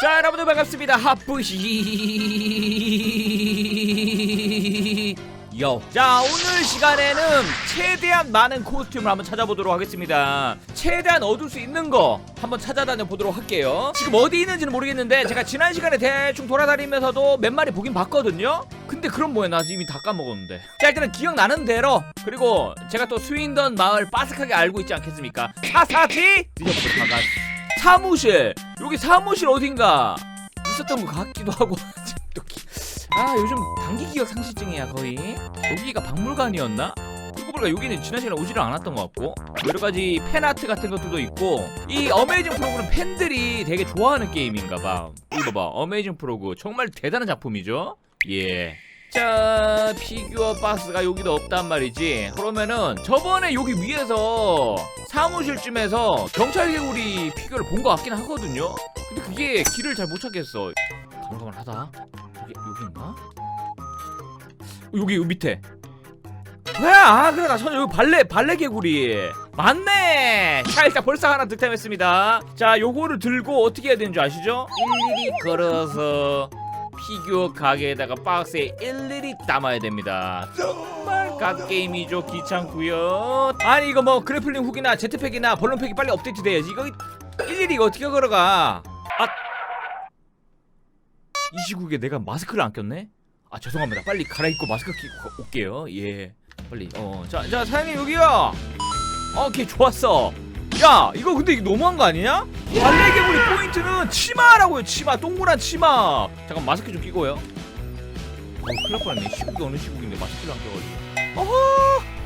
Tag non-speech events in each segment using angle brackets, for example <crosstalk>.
자 여러분들 반갑습니다. 하프시. 요. 자 오늘 시간에는 최대한 많은 코스튬을 한번 찾아보도록 하겠습니다. 최대한 얻을 수 있는 거 한번 찾아다녀 보도록 할게요. 지금 어디 있는지는 모르겠는데 제가 지난 시간에 대충 돌아다니면서도 몇 마리 보긴 봤거든요. 근데 그럼 뭐야? 나 이미 다 까먹었는데. 자 일단은 기억나는 대로 그리고 제가 또 스윈던 마을 빠삭하게 알고 있지 않겠습니까? 사사티 늦어부터 다가 사무실 여기 사무실 어딘가 있었던 것 같기도 하고. <laughs> 아 요즘 단기 기억 상실증이야 거의 여기가 박물관이었나? 그거 보니까 여기는 지난 시간에 오지를 않았던 것 같고 여러 가지 팬아트 같은 것들도 있고 이 어메이징 프로그는 팬들이 되게 좋아하는 게임인가봐 이거 봐 어메이징 프로그 정말 대단한 작품이죠 예. 자 피규어 박스가 여기도 없단 말이지. 그러면은 저번에 여기 위에서 사무실쯤에서 경찰 개구리 피규어를 본 것 같긴 하거든요. 근데 그게 길을 잘 못 찾겠어. 가물가물하다. 여기 여기인가? 어, 여기 여기 밑에. 그래 아 그래 나 전에 여기 발레 발레 개구리. 맞네! 자 일단 벌써 하나 득템했습니다. 자 요거를 들고 어떻게 해야 되는 줄 아시죠? 일일이 걸어서 피규어 가게에다가 박스에 일일이 담아야 됩니다 정말 갓게임이죠 귀찮고요 아니 이거 뭐 그래플링 훅이나 제트팩이나 벌룬팩이 빨리 업데이트 돼야지 이거 일일이 이거 어떻게 걸어가 아 이 시국에 내가 마스크를 안 꼈네? 아 죄송합니다. 빨리 갈아입고 마스크 끼고 올게요. 예. 빨리. 어. 자, 자 사장님 여기요. 어, 오케이 좋았어. 야, 이거 근데 이거 너무한 거 아니냐? 발레 개구리 포인트는 치마라고요. 치마. 동그란 치마. 잠깐 마스크 좀 끼고요. 어, 큰일 날 뻔했네. 시국이 어느 시국인데 마스크를 안 껴가지고. 어허.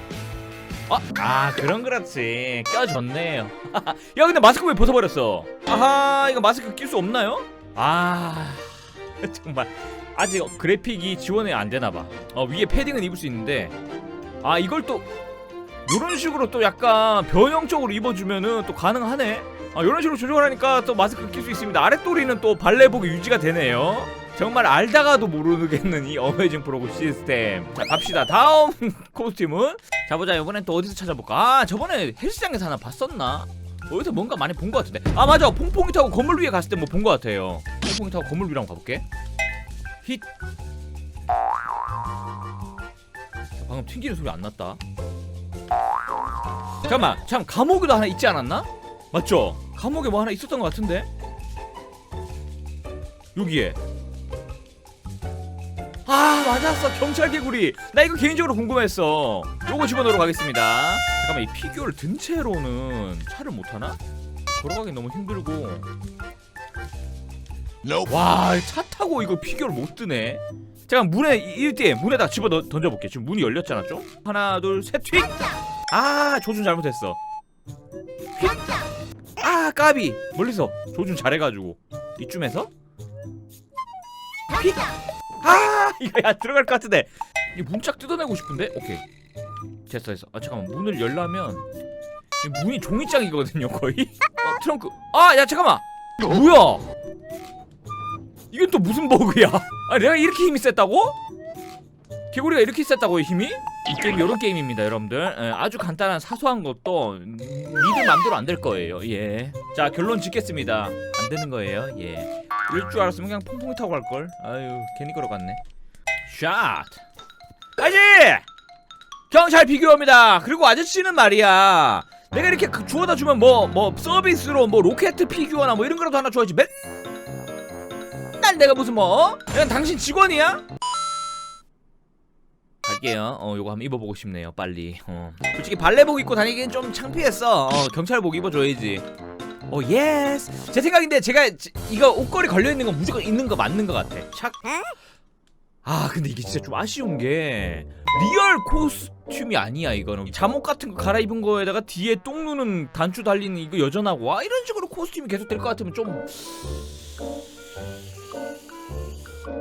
아, 아 그런 그렇지. 껴줬네요. <laughs> 야, 근데 마스크 왜 벗어버렸어? 아하, 이거 마스크 낄 수 없나요? 아. <laughs> 정말 아직 그래픽이 지원이 안 되나 봐. 어, 위에 패딩은 입을 수 있는데 아 이걸 또 이런 식으로 또 약간 변형적으로 입어주면은 또 가능하네. 아 이런 식으로 조절하니까 또 마스크 낄 수 있습니다. 아랫도리는 또 발레복이 유지가 되네요. 정말 알다가도 모르겠는 이 어메이징 프로그 시스템. 자 갑시다. 다음 <laughs> 코스튬은 자 보자. 이번엔 또 어디서 찾아볼까? 아 저번에 헬스장에서 하나 봤었나? 어디서 뭔가 많이 본 것 같은데 아 맞아 퐁퐁이 타고 건물 위에 갔을 때 뭐 본 것 같아요 퐁퐁이 타고 건물 위로 한번 가볼게 힛 방금 튕기는 소리 안 났다 잠깐만 참 감옥에도 하나 있지 않았나? 맞죠? 감옥에 뭐 하나 있었던 것 같은데? 여기에. 아 맞았어. 경찰 개구리. 나 이거 개인적으로 궁금했어. 요거 집어넣으러 가겠습니다. 잠깐만 이 피규어를 든 채로는 차를 못 타나? 걸어가기 너무 힘들고. 와 차 타고 이거 피규어를 못 드네. 잠깐 문에 이때 문에다 집어 넣, 던져볼게. 지금 문이 열렸잖아 좀. 하나 둘셋 휙 아 조준 잘못했어. 휙아 까비. 멀리서 조준 잘해가지고. 이쯤에서? 휙아 이거 야 들어갈 것 같은데. 이 문짝 뜯어내고 싶은데? 오케이. 됐어 됐어. 아 잠깐만. 문을 열려면 이 문이 종이장이거든요 거의? 어 트렁크. 아 야 잠깐만. 뭐야? 이건 또 무슨 버그야? 아 내가 이렇게 힘이 셌다고? 개구리가 이렇게 셌다고 힘이? 이 게임 이런 게임입니다 여러분들 예, 아주 간단한 사소한 것도 니들 맘대로 안 될 거예요 예자 결론 짓겠습니다 안 되는 거예요 예 이럴 줄 알았으면 그냥 퐁퐁이 타고 갈걸 아유 괜히 걸어갔네 샷 아지 경찰 비교입니다. 그리고 아저씨는 말이야. 내가 이렇게 그 주워다 주면 뭐뭐 서비스로 뭐 로켓 피규어나 뭐 이런 거라도 하나 줘야지. 맨날 내가 무슨 뭐? 난 당신 직원이야? 갈게요. 어 요거 한번 입어보고 싶네요. 빨리. 어. 솔직히 발레복 입고 다니기엔 좀 창피했어. 어 경찰복 입어줘야지. 오 예스. 제 생각인데 제가 지- 이거 옷걸이 걸려 있는 건 무조건 있는 거 맞는 거 같아. 착. 아 근데 이게 진짜 좀 아쉬운 게 리얼 코스튬이 아니야 이거는 잠옷 같은 거 갈아입은 거에다가 뒤에 똥 누는 단추 달리는 이거 여전하고 와 이런 식으로 코스튬이 계속 될 것 같으면 좀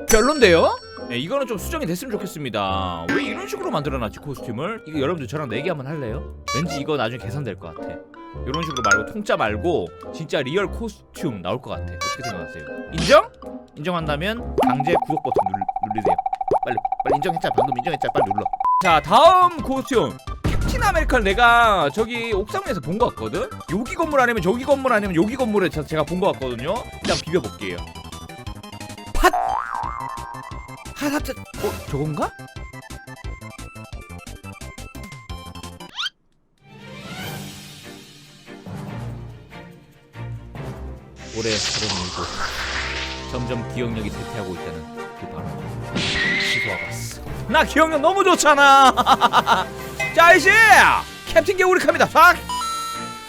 별론데요? 네, 이거는 좀 수정이 됐으면 좋겠습니다 왜 이런 식으로 만들어놨지 코스튬을 이거 여러분들 저랑 내기 한번 할래요? 왠지 이거 나중에 계산될 것 같아 이런 식으로 말고 통짜 말고 진짜 리얼 코스튬 나올 것 같아 어떻게 생각하세요? 인정? 인정한다면 강제 구독 버튼 눌, 누르세요. 빨리 빨리 인정했잖아. 방금 인정했잖아. 빨리 눌러. 자 다음 코스튬. 캡틴 아메리카를 내가 저기 옥상에서 본 것 같거든. 여기 건물 아니면 저기 건물 아니면 여기 건물에 저- 제가 본 것 같거든요. 일단 비벼볼게요. 하하트 어 저건가? 올해 37 점점 기억력이 쇠퇴하고 있다는 그 바로 시도와봤어. 나 기억력 너무 좋잖아. <laughs> 자 이제 캡틴 개구리카입니다. 싹!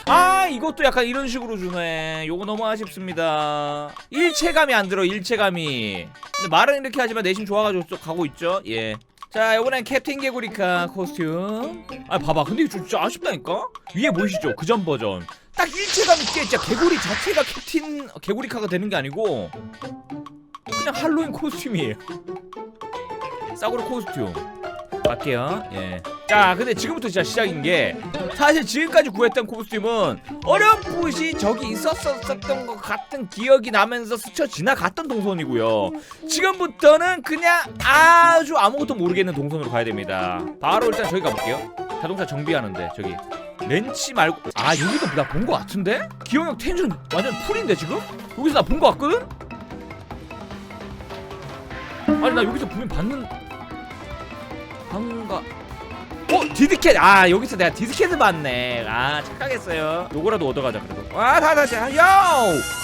아 이것도 약간 이런 식으로 주네. 요거 너무 아쉽습니다. 일체감이 안 들어 일체감이 근데 말은 이렇게 하지만 내심 좋아가지고 또 가고 있죠. 예 자 요번엔 캡틴 개구리카 코스튬. 아 봐봐. 근데 이거 진짜 아쉽다니까? 위에 보이시죠? 그 전 버전. 딱 일체감 있게 진짜 개구리 자체가 캡틴 개구리카가 되는 게 아니고 그냥 할로윈 코스튬이에요. 싸구려 코스튬 갈게요 예. 자 근데 지금부터 진짜 시작인 게 사실 지금까지 구했던 코스튬은 어렴풋이 저기 있었었던 것 같은 기억이 나면서 스쳐 지나갔던 동선이고요 지금부터는 그냥 아주 아무것도 모르겠는 동선으로 가야 됩니다 바로 일단 저기 가볼게요 자동차 정비하는데 저기 렌치 말고 아 여기도 나 본 것 같은데? 기억력 텐션 완전 풀인데 지금? 여기서 나 본 것 같거든? 아니 나 여기서 분명 봤는 방가. 어 디스켓. 아 여기서 내가 디스켓을 봤네. 아 착각했어요. 요거라도 얻어가자 그래도. 아다 다시 요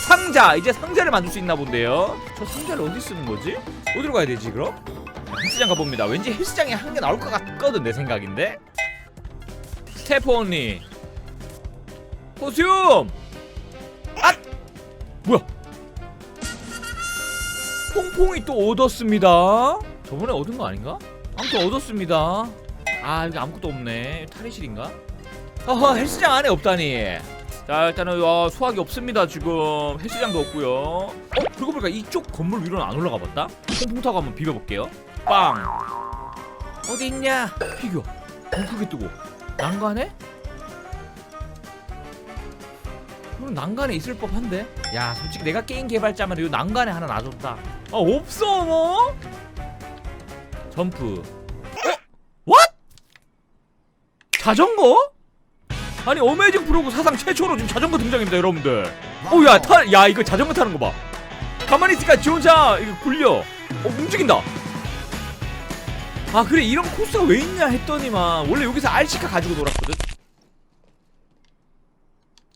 상자. 이제 상자를 만들 수 있나 본데요? 저 상자를 어디 쓰는 거지? 어디로 가야 되지 그럼? 헬스장 가봅니다. 왠지 헬스장에 한 개 나올 것 같거든 내 생각인데. 스태프 언니. 코스튬 아 뭐야? 퐁퐁이 또 얻었습니다. 저번에 얻은 거 아닌가? 아무튼 얻었습니다. 아 여기 아무것도 없네. 탈의실인가? 어허 헬스장 안에 없다니. 자 일단은 와, 수학이 없습니다 지금 헬스장도 없고요. 어 그러고 보니까 이쪽 건물 위로는 안 올라가 봤다. 퐁퐁 타고 한번 비벼볼게요. 빵. 어디 있냐? 피규어. 너무 크게 뜨고 난간에? 그럼 난간에 있을 법한데. 야 솔직히 내가 게임 개발자면 이 난간에 하나 놔줬다. 아 없어 뭐? 점프. 어? 왓? 자전거? 아니 어메이징 프로그 사상 최초로 지금 자전거 등장입니다 여러분들. 오야 타, 야 이거 자전거 타는 거 봐. 가만히 있으니까 지 혼자 이거 굴려. 어 움직인다. 아 그래 이런 코스가 왜 있냐 했더니만 원래 여기서 RC카 가지고 놀았거든.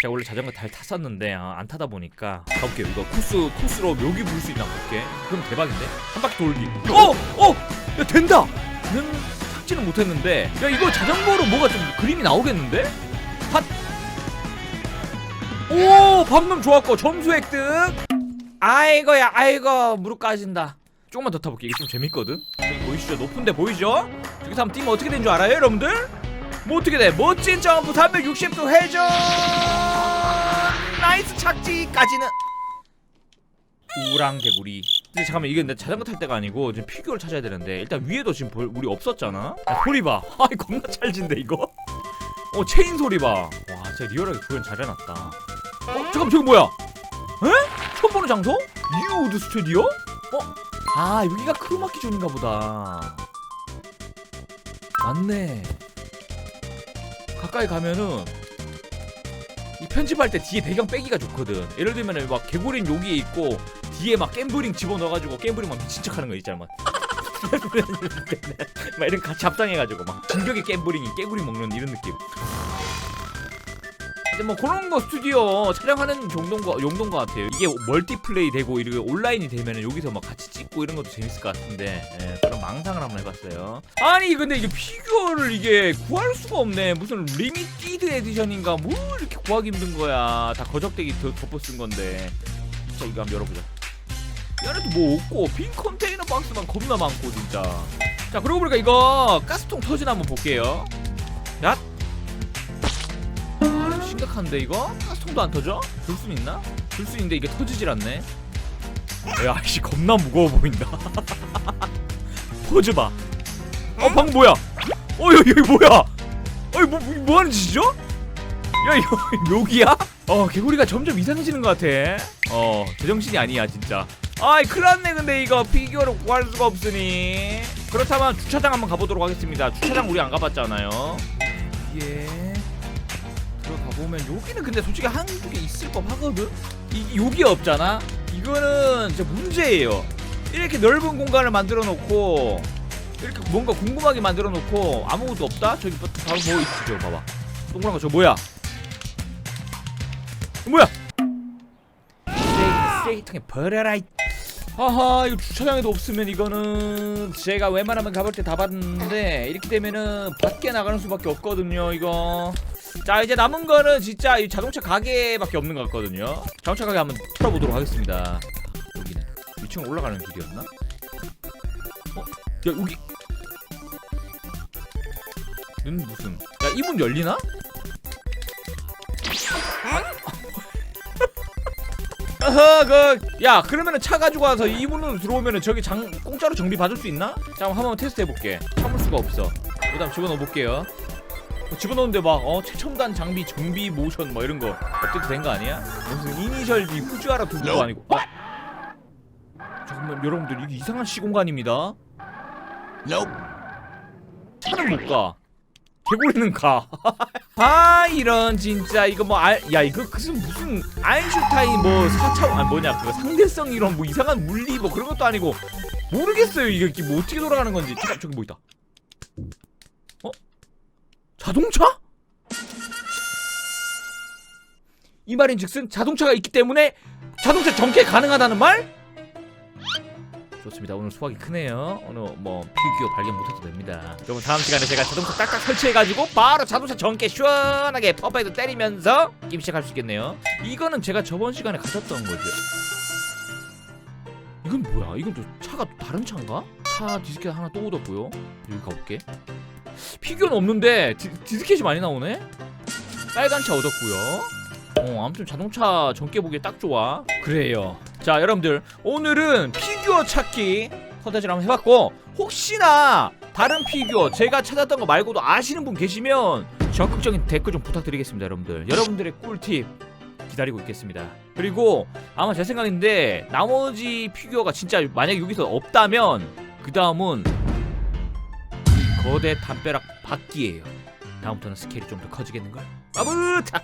제가 원래 자전거 잘 탔었는데 아, 안 타다 보니까 가볼게요 이거 코스 코스로 묘기 부를 수 있나 볼게 그럼 대박인데 한 바퀴 돌기 어! 어! 야 된다! 는 탁지는 못했는데 야 이거 자전거로 뭐가 좀 그림이 나오겠는데? 핫! 오 방금 좋았고 점수 획득 아이고야 아이고 무릎 까진다 조금만 더 타볼게 이게 좀 재밌거든 저기 보이시죠 높은데 보이죠? 저기서 한번 뛰면 어떻게 된줄 알아요 여러분들? 뭐 어떻게 돼? 멋진 점프 360도 회전 나이스 착지까지는. 우랑 개구리. 근데 잠깐만 이게 내 자전거 탈 때가 아니고 지금 피규어를 찾아야 되는데 일단 위에도 지금 볼, 우리 없었잖아? 야, 소리 봐. <laughs> 아이 겁나 찰진데 이거? 어 체인 소리 봐와 진짜 리얼하게 구현 잘 해놨다. 어 잠깐만 저기 뭐야? 에? 처음 보는 장소? 뉴우드 스튜디오? 어? 아 여기가 크로마키 존인가 보다. 맞네. 가까이 가면은 이 편집할 때 뒤에 배경 빼기가 좋거든. 예를 들면은 막 개구리는 여기에 있고 뒤에 막 갬블링 집어넣어가지고 갬블링 막 미친 척하는 거 있잖아 막. <laughs> 막 이런 같이 합당해가지고 막 진격의 갬블링이 깨구리 먹는 이런 느낌. 뭐 그런 거 스튜디오 촬영하는 정도인 거 용도인 것 같아요. 이게 멀티플레이 되고 이렇게 온라인이 되면은 여기서 막 같이 찍고 이런 것도 재밌을 것 같은데 예, 그런 망상을 한번 해봤어요. 아니 근데 이게 피규어를 이게 구할 수가 없네. 무슨 리미티드 에디션인가 뭐 이렇게 구하기 힘든 거야. 다 거적대기 덮- 덮어 쓴 건데. 자 이거 한번 열어보자. 얘네도 뭐 없고 빈 컨테이너 박스만 겁나 많고 진짜. 자 그러고 보니까 이거 가스통 터진 한번 볼게요. 야. 아, 이거? 가스통도 안 터져? 줄 수 있나? 줄 수 있는데 이게 터지질 않네. 야, 씨 겁나 무거워 보인다. <laughs> 포즈 봐. 어, 방 뭐야? 어, 여기, 여기 뭐야? 어이 뭐, 뭐, 뭐 하는 짓이죠? 야, 이거 <laughs> 묘기야? 어, 개구리가 점점 이상해지는 것 같아. 어, 제정신이 아니야, 진짜. 아이, 큰일 났네, 근데 이거 피규어를 구할 수가 없으니. 그렇다면 주차장 한번 가보도록 하겠습니다. 주차장 우리 안 가봤잖아요. 예. 보면 여기는 근데 솔직히 개 있을 법 하거든. 이 여기 없잖아. 이거는 진짜 문제예요. 이렇게 넓은 공간을 만들어 놓고 이렇게 뭔가 궁금하게 만들어 놓고 아무것도 없다? 저기 바- 바로 뭐 저거 봐봐 동그란 거 저거 뭐야 뭐야 쓰레기 쓰레기통에 버려라 이 하하 이거 주차장에도 없으면 이거는 제가 웬만하면 가볼 때 다 봤는데 이렇게 되면은 밖에 나가는 수밖에 없거든요 이거 자 이제 남은 거는 진짜 이 자동차 가게밖에 없는 것 같거든요 자동차 가게 한번 털어보도록 하겠습니다 여기는 2층 올라가는 길이었나? 어? 야 여기 는 무슨 야 이 문 열리나? <laughs> 어허 그야 그러면은 차 가지고 와서 이 문으로 들어오면은 저기 장 공짜로 정비 받을 수 있나? 자 한번 테스트 해볼게 참을 수가 없어 그 다음 집어넣어 볼게요 어, 집어넣는데 막 어 최첨단 장비 정비 모션 뭐 이런 거 업데이트 된 거 아니야? 무슨 이니셜 D 후지아라 두부도 아니고. 아. 잠깐만 여러분들 이게 이상한 시공간입니다. 차는 못가. 개구리는 가. <laughs> 아 이런 진짜. 이거 뭐야 이거 무슨 무슨 아인슈타인 뭐 사차 아 뭐냐 그 상대성 이런 뭐 이상한 물리 뭐 그런 것도 아니고. 모르겠어요 이게 뭐 어떻게 돌아가는 건지. 잠깐 저기 뭐 있다. 어? 자동차? 이 말인 즉슨 자동차가 있기 때문에 자동차 정체 가능하다는 말? 좋습니다. 오늘 수확이 크네요. 오늘 뭐 피규어 발견 못해도 됩니다. 여러분 다음 시간에 제가 자동차 딱딱 설치해가지고 바로 자동차 전개 시원하게 퍼프에도 때리면서 게임 시작할 수 있겠네요. 이거는 제가 저번 시간에 가졌던 거죠. 이건 뭐야? 이건 또 차가 또 다른 차인가? 차 디스켓 하나 또 얻었고요. 여기 가볼게. 피규어는 없는데 디, 디스켓이 많이 나오네. 빨간 차 얻었고요. 어, 아무튼 자동차 전개 보기에 딱 좋아. 그래요. 자, 여러분들 오늘은 피규어 찾기 컨텐츠를 한번 해봤고 혹시나 다른 피규어 제가 찾았던 거 말고도 아시는 분 계시면 적극적인 댓글 좀 부탁드리겠습니다, 여러분들. 여러분들의 꿀팁 기다리고 있겠습니다. 그리고 아마 제 생각인데 나머지 피규어가 진짜 만약에 여기서 없다면 그 다음은 이 거대 담벼락 바퀴예요. 다음부터는 스케일이 좀 더 커지겠는걸? 아부타!